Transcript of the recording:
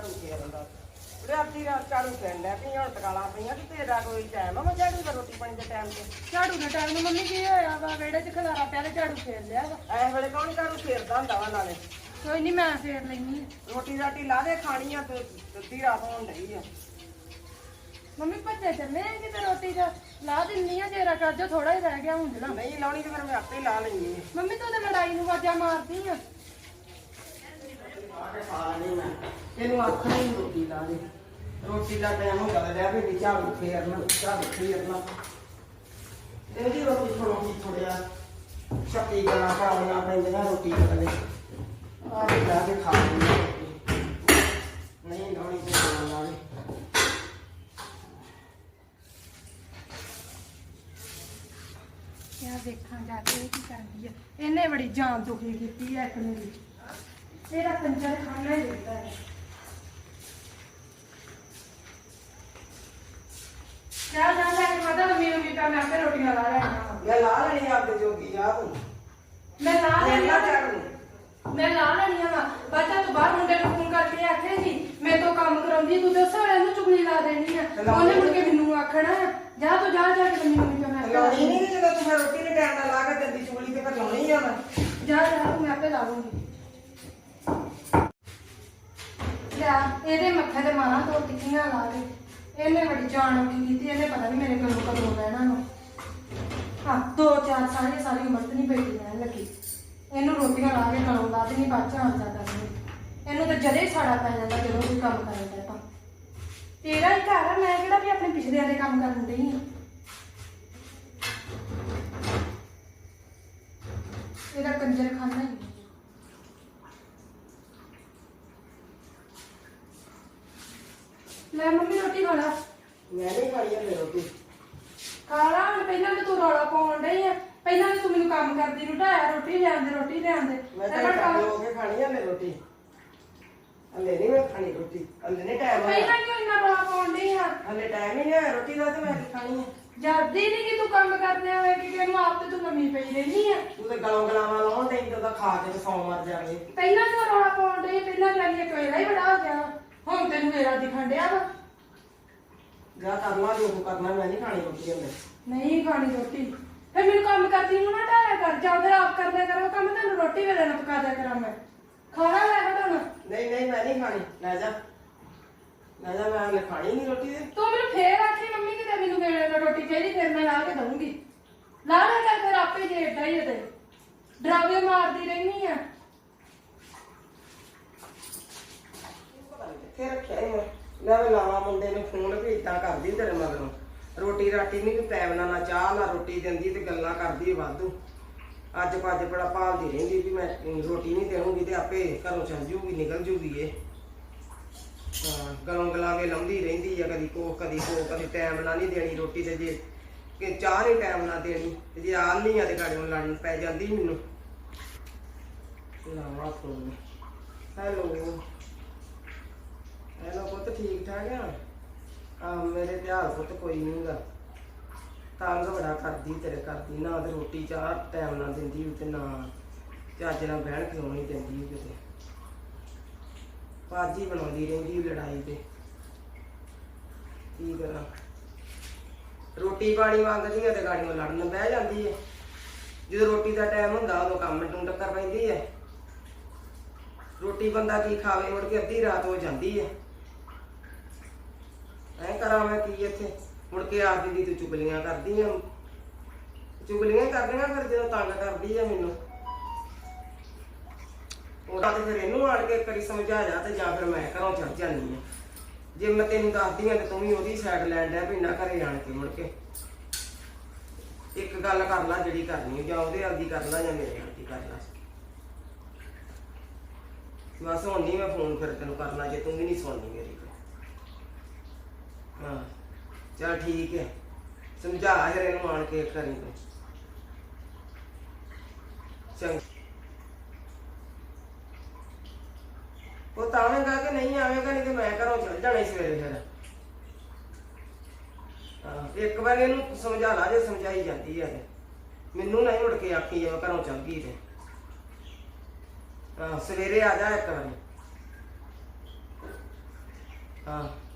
ਝਾੜੂ ਫੇਰਨ ਦਾ ਉਹਦੇ ਅੱਧੀ ਰਾਤ ਝਾੜੂ ਫੇਰਨ ਡਿਆ ਪਈਆਂ ਹੁਣ ਟਕਾਲਾਂ ਪਈਆਂ ਤੇ ਤੇਰਾ ਕੋਈ ਟਾਈਮ ਆ? ਮੈਂ ਝਾੜੂ ਦਾ ਰੋਟੀ ਪਾਣੀ ਦੇ ਟਾਈਮ ਤੇ ਝਾੜੂ ਦੇ ਟਾਈਮ ਨੂੰ ਮੰਮੀ ਕੀ ਹੋਇਆ ਵਾ? ਵਿਹੜੇ 'ਚ ਖਲਾਰਾ ਪਿਆ ਤੇ ਝਾੜੂ ਫੇਰ ਲਿਆ ਵਾ। ਐਸ ਵੇਲੇ ਕੌਣ ਝਾੜੂ ਫੇਰਦਾ ਹੁੰਦਾ ਵਾ ਨਾਲੇ? ਕੋਈ ਨਹੀਂ ਮੈਂ ਫੇਰ ਲੈਣੀ ਰੋਟੀ ਰਾਟੀ ਲਾ ਦੇ ਖਾਣੀ ਆ ਤੇ ਅੱਧੀ ਰਾਤ ਹੋਣ ਡਈ ਆ। ਮੰਮੀ ਭੱਜੇ ਚੱਲੇ ਆ ਕਿਤੇ ਰੋਟੀ ਦਾ? ਲਾ ਦਿੰਨੀ ਆ ਜੇਰਾ ਕਰ ਜੋ ਥੋੜਾ ਹੀ ਰਹਿ ਗਿਆ ਹੁਣ ਜਲਾ ਨਹੀਂ ਲਾਉਣੀ ਤੇ ਫਿਰ ਮੈਂ ਆਪੇ ਲਾ ਲੈਣੀ ਆ। ਮੰਮੀ ਤੂੰ ਤਾਂ ਲੜਾਈ ਨੂੰ ਵਾਜਾ ਮਾਰਦੀ ਆ। ਆ ਕੇ ਖਾ ਲੈਣੀ ਮੈਂ। ਇਹਨੂੰ ਆਖਣਾ ਹੀ ਰੋਟੀ ਲਾ ਦੇ। ਰੋਟੀ ਦਾ ਟਾਈਮ ਹੋ ਗਿਆ ਲੈ ਵੀ ਝਾੜੂ ਫੇਰਨਾ ਝਾੜੂ ਫੇਰਨਾ। ਇਹਦੀ ਰੋਟੀ ਥੋੜੀ ਥੋੜਿਆ ਸ਼ੱਕੀ ਗਲਾ ਪਾਉਣਾ ਪੈਂਦੀਆਂ, ਰੋਟੀ ਕਰਨੇ ਆ ਕੇ ਲਾ ਕੇ ਖਾ ਲੈਣੀ ਆ ਰੋਟੀ। ਨਹੀਂ ਲਾਉਣੀ ਤੇ ਨਾ ਲਾਉਣੀ। ਕਿਆ ਦੇਖਾਂ ਜਾ ਕੇ ਇਹ ਕੀ ਕਰਦੀ ਆ। ਇਹਨੇ ਬੜੀ ਜਾਨ ਦੁਖੀ ਕੀਤੀ ਐ ਇੱਕ ਮੇਰੀ। ਇਹਦਾ ਕੰਜਰ ਖਾਣਾ ਹੀ ਰਹਿੰਦਾ ਹੈ। ਜਾ ਜਾ ਜਾ ਕੇ ਮਦਦ ਮੈਨੂੰ ਵੀ ਮੈਂ ਆਪੇ ਰੋਟੀਆਂ ਲਾ ਲੈਣਾ ਮੈਂ ਲਾ ਲੈਣੀ ਆਪਦੇ ਜੋਗੀ ਜਾ ਤੂੰ ਮੈਂ ਲਾ ਲੈ ਲੈਣੀ ਲਾ ਆ। ਝਾੜੂ ਮੈਂ ਲਾ ਲੈਣੀ ਆ ਬੱਚਾ ਤੂੰ ਬਾਹਰ ਮੁੰਡੇ ਨੂੰ ਫੋਨ ਕਰਕੇ ਆਖੇ ਜੀ ਮੈਂ ਤੋਂ ਕੰਮ ਕਰਾਉਂਦੀ ਤੂੰ ਦੱਸ ਵਾਲਿਆਂ ਨੂੰ ਚੁਗਲੀ ਲਾ ਦੇਣੀ ਆ। ਤੇ ਲਾ ਉਹਨੇ। ਮੁੜ ਕੇ ਮੈਨੂੰ ਆਖਣਾ ਜਾ ਤੂੰ ਜਾ ਜਾ ਕੇ ਮੈਨੂੰ ਵੀ ਮੈਂ ਲਾਉਣੀ ਨਹੀਂ ਜਦੋਂ ਤੂੰ ਫਿਰ ਰੋਟੀ ਦੇ ਟਾਈਮ ਨਾਲ ਲਾ ਕੇ ਦਿੰਦੀ ਚੁਗਲੀ ਤੇ ਫਿਰ ਲਾਉਣੀ ਆ ਮੈਂ। ਜਾ ਜਾ ਮੈਂ ਆਪੇ ਲਾ ਲੂੰਗੀ। ਲਿਆ ਇਹਦੇ ਮੱਥੇ ਤੇ ਮਾਰਾਂ ਤੋਂ ਟਿੱਕੀਆਂ ਲਾ ਦੇ ਇਹਨੇ ਬੜੀ ਜਾਣ ਕੀਤੀ, ਇਹਨੇ ਪਤਾ ਨਹੀਂ ਮੇਰੇ ਕੋਲ ਕਦੋਂ ਰਹਿਣਾ ਨੂੰ ਹਾਂ, ਦੋ ਚਾਰ ਸਾਰੀ ਸਾਰੀ ਉਮਰ ਤੇ ਨਹੀਂ ਬੈਠੀ ਰਹਿਣ ਲੱਗੀ। ਇਹਨੂੰ ਰੋਟੀਆਂ ਲਾ ਕੇ ਖਲਾਉਂਦਾ ਤੇ ਨਹੀਂ ਬਾਅਦ ਚ ਆਉਂਦਾ ਕਰਨੀ ਇਹਨੂੰ ਤਾਂ ਜਦੇ ਹੀ ਸਾੜਾ ਪੈ ਜਾਂਦਾ ਜਦੋਂ ਕੋਈ ਕੰਮ ਕਰਦਾ ਤਾਂ। ਤੇਰਾ ਹੀ ਘਰ ਆ, ਮੈਂ ਕਿਹੜਾ ਵੀ ਆਪਣੇ ਪਿਛਲਿਆਂ ਦੇ ਕੰਮ ਕਰਨ ਡਈ ਹਾਂ ਇਹਦਾ ਕੰਜਰ ਖਾਨਾ ਹੀ ਲੈ ਮੰਮੀ ਰੋਟੀ ਖਾ ਲਾ। ਮੈਂ ਨਹੀਂ ਖਾਣੀ ਆ ਰੋਟੀ। ਖਾ ਲਾ ਹੁਣ ਪਹਿਲਾਂ ਤਾਂ ਤੂੰ ਰੌਲਾ ਪਾਉਣ ਡਈ ਆ। ਪਹਿਲਾਂ ਤਾਂ ਤੂੰ ਮੈਨੂੰ ਕੰਮ ਕਰਦੀ ਨੂੰ ਢਾਇਆ ਰੋਟੀ ਲਿਆਂਦੇ ਰੋਟੀ ਲਿਆਂਦੇ। ਮੈਂ ਤੇ ਤਾਂ ਮੈਂ ਕੰਮ ਕੰਮ- ਹੋ ਕੇ ਖਾਣੀ ਆ ਮੈਂ ਰੋਟੀ। ਹਲੇ ਨਹੀਂ ਮੈਂ ਖਾਣੀ ਰੋਟੀ। ਹਲੇ ਨਹੀਂ ਟਾਈਮ ਪਹਿਲਾਂ ਹੋਇਆ ਕਿਉਂ ਇੰਨਾ ਰੌਲਾ ਪਾਉਣ ਡਈ ਆ? ਹਲੇ ਟਾਈਮ ਹੀ ਨਹੀਂ ਹੋਇਆ। ਰੋਟੀ ਦਾ ਤੇ ਮੈਂ ਕੀ ਖਾਣੀ ਆ? ਜਰਦੀ ਨਹੀਂ ਕਿ ਤੂੰ ਕੰਮ ਕਰਦੇ ਹੋਏ ਕਿ ਤੈਨੂੰ ਆਪ ਤੇ ਤੂੰ ਲੰਮੀ ਪਈ ਰਹਿੰਦੀ ਆ? ਤੂੰ ਤਾਂ ਗਲੋਂ ਗਲਾਵਾਂ ਲਾਉਣ ਦੇ ਤਾਂ ਖਾ ਕੇ ਤੇ ਸੌਂ ਮਰ ਜਾਵੇ। ਪਹਿਲਾਂ ਕਿਉਂ ਰੌਲਾ ਪਾਉਣ ਡਈ ਪਹਿਲਾਂ ਜਾਨੀ ਕੋਇਲਾ ਹੀ ਬੜਾ ਹੋ ਗਿਆ। ਤੈਨੂੰ ਮੇਰਾ ਦਿਖਣ ਡਿਆ ਵਾ? ਜਾ ਕਰ ਲਾ ਜੋ ਤੂੰ ਕਰਨਾ ਮੈਂ ਨਹੀਂ ਖਾਣੀ ਰੋਟੀ ਹਲੇ। ਨਹੀਂ ਖਾਣੀ ਰੋਟੀ। ਫਿਰ ਮੈਨੂੰ ਕੰਮ ਕਰਦੀ ਨੂੰ ਨਾ ਢਾਇਆ ਕਰ ਜਾਂ ਫਿਰ ਆਪ ਕਰ ਲਿਆ ਕਰੋ ਕੰਮ ਤੈਨੂੰ ਰੋਟੀ ਵੇਲੇ ਨਾ ਪਕਾ ਦਿਆ ਕਰਾਂ ਮੈਂ। ਖਾਣਾ ਲੈ ਬਟਨ ਨਹੀਂ ਨਹੀਂ ਮੈਂ ਨਹੀਂ ਖਾਣੀ। ਲੈ ਜਾ। ਲੈ ਜਾ ਮੈਂ ਹਲੇ ਖਾਣੀ ਨਹੀਂ ਰੋਟੀ ਤੇ। ਤੂੰ ਮੈਨੂੰ ਫੇਰ ਆਖੀ ਮੰਮੀ ਕਿਤੇ ਮੈਨੂੰ ਵੇਲੇ ਨਾਲ ਰੋਟੀ ਚਾਹੀਦੀ ਫਿਰ ਮੈਂ ਲਾ ਕੇ ਦਊਂਗੀ। ਲਾ ਲੈ ਕਰ ਫਿਰ ਆਪੇ ਜੇ ਏਦਾਂ ਹੀ ਹੈ ਤੇ। ਡਰਾਵੇ ਮਾਰਦੀ ਰਹਿਨੀ ਆ। ਕਿੱਥੇ ਰੱਖਿਆ ਇਹ ਮੈਂ ਵੀ ਮੈਂ ਲਾਵਾਂ ਮੁੰਡੇ ਨੂੰ ਫੋਨ ਵੀ ਇਦਾਂ ਕਰਦੀ ਤੇਰੇ ਮਗਰੋਂ। ਰੋਟੀ ਰਾਟੀ ਨਹੀਂ ਕੋਈ ਟਾਈਮ ਨਾਲ ਨਾ ਚਾਹ, ਨਾ ਰੋਟੀ ਦਿੰਦੀ ਤੇ ਗੱਲਾਂ ਕਰਦੀ ਵਾਧੂ। ਅੱਜ ਭੱਜ ਬੜਾ ਭਾਲਦੀ ਰਹਿੰਦੀ ਵੀ ਮੈਂ ਰੋਟੀ ਨਹੀਂ ਦੇਵਾਂਗੀ ਤੇ ਆਪੇ ਘਰੋਂ ਚੱਲ ਜੂਗੀ, ਨਿਕਲ ਜੂਗੀ ਇਹ। ਹਾਂ, ਗਲੋਂ ਗਲਾਵੇ ਲਾਉਂਦੀ ਰਹਿੰਦੀ ਆ ਕਦੀ ਕੋ ਕਦੀ ਕੋ ਕਦੀ ਟਾਈਮ ਨਾਲ ਨਹੀਂ ਦੇਣੀ ਰੋਟੀ ਤੇ ਜੇ ਕਿ ਚਾਹ ਨਹੀਂ ਟਾਈਮ ਨਾਲ ਦੇਣੀ, ਤੇ ਜੇ ਆਲ ਨਹੀਂ ਆ ਤੇ ਗਾੜੀਆਂ ਲੜਨ ਪੈ ਜਾਂਦੀ ਮੈਨੂੰ। Lava phone hello. ਠਾਕ ਆ ਆ ਮੇਰੇ ਧਿਆਨ ਪੁੱਤ ਕੋਈ ਨਹੀਂਗਾ ਤੰਗ ਬੜਾ ਕਰਦੀ ਤੇਰੇ ਕਰਦੀ ਨਾ ਤੇ ਰੋਟੀ, ਚਾਹ ਟਾਈਮ ਨਾਲ ਦਿੰਦੀ ਤੇ ਨਾ ਚੱਜ ਨਾਲ ਬਹਿਣ ਕਿਉਂ ਨਹੀਂ ਦਿੰਦੀ ਕਿਤੇ? ਭਾਜੀ ਬਣਾਉਂਦੀ ਰਹਿੰਦੀ ਲੜਾਈ ਤੇ। ਕੀ ਕਰਾਂ? ਰੋਟੀ ਪਾਣੀ ਮੰਗਦੀ ਆ ਤੇ ਗਾੜੀਆਂ ਲੜਨ ਬਹਿ ਜਾਂਦੀ ਹੈ ਜਦੋਂ ਰੋਟੀ ਦਾ ਟਾਈਮ ਹੁੰਦਾ, ਉਦੋਂ ਕੰਮ ਨੂੰ ਟੱਕਰ ਪੈਂਦੀ ਹੈ ਰੋਟੀ ਬੰਦਾ ਕੀ ਖਾਵੇ, ਮੁੜ ਕੇ ਅੱਧੀ ਰਾਤ ਹੋ ਜਾਂਦੀ ਹੈ ਐ ਕਰਾਂ ਮੈਂ ਕੀ ਇੱਥੇ? ਮੁੜ ਕੇ ਆ ਦੀ ਤੂੰ ਚੁਗਲੀਆਂ ਕਰਦੀ ਆ। ਚੁਗਲੀਆਂ ਹੀ ਕਰਦੀਆਂ ਫਿਰ ਜਦੋਂ ਤੰਗ ਕਰਦੀ ਆ ਮੈਨੂੰ। ਉਹਦਾ ਤੇ ਫਿਰ ਇਹਨੂੰ ਆਣ ਕੇ ਇੱਕ ਸਮਝਾ ਜਾ ਤੇ ਜਾਂ ਫਿਰ ਮੈਂ ਘਰੋਂ ਚੜ ਜਾਂਦੀ ਆ। ਜੇ ਮੈਂ ਤੈਨੂੰ ਦੱਸਦੀ ਆ ਤੇ ਤੂੰ ਵੀ ਉਹਦੀ ਸਾਈਡ ਲੈਣ ਡਿਆ ਵੀ ਨਾ ਘਰੇ ਆਣ ਕੇ ਮੁੜ ਕੇ। ਇੱਕ ਗੱਲ ਕਰ ਲੈ ਜਿਹੜੀ ਕਰਨੀ ਜਾਂ ਉਹਦੇ ਆਪਦੀ ਕਰ ਲੈ ਜਾਂ ਮੇਰੇ ਆਪਦੀ ਕਰ ਲੈ। ਬਸ ਹੁਣ ਨਹੀਂ ਮੈਂ ਫੋਨ ਫਿਰ ਤੈਨੂੰ ਕਰਨਾ, ਜੇ ਤੂੰ ਵੀ ਨਹੀਂ ਸੁਣਨੀ ਮੇਰੀ। ਗੱਲ ਚਲ ਠੀਕ ਹੈ। ਸਮਝਾ ਫਿਰ ਇਹਨੂੰ ਆਣ ਕੇ ਇੱਕ ਤੂੰ। ਚੰਗਾ। ਉਹ ਤਾਂ ਆਵੇਂਗਾ ਕਿ ਨਹੀਂ ਆਵੇਂਗਾ, ਨਹੀਂ ਤੇ ਮੈਂ ਘਰੋਂ ਚਲ ਜਾਣਾ ਸੀ ਸਵੇਰੇ ਫਿਰ। ਇੱਕ ਵਾਰ ਇਹਨੂੰ ਸਮਝਾ ਲਾ ਜੇ ਸਮਝਾਈ ਜਾਂਦੀ ਹੈ ਮੈਨੂੰ ਨਹੀਂ ਮੁੜ ਕੇ ਆਖੀ ਜਾਵੇ ਘਰੋਂ ਚੱਲ ਗਈ ਤੇ। ਹਾਂ, ਸਵੇਰੇ ਆ ਜਾ ਇੱਕ ਵਾਰੀ। ਹਾਂ।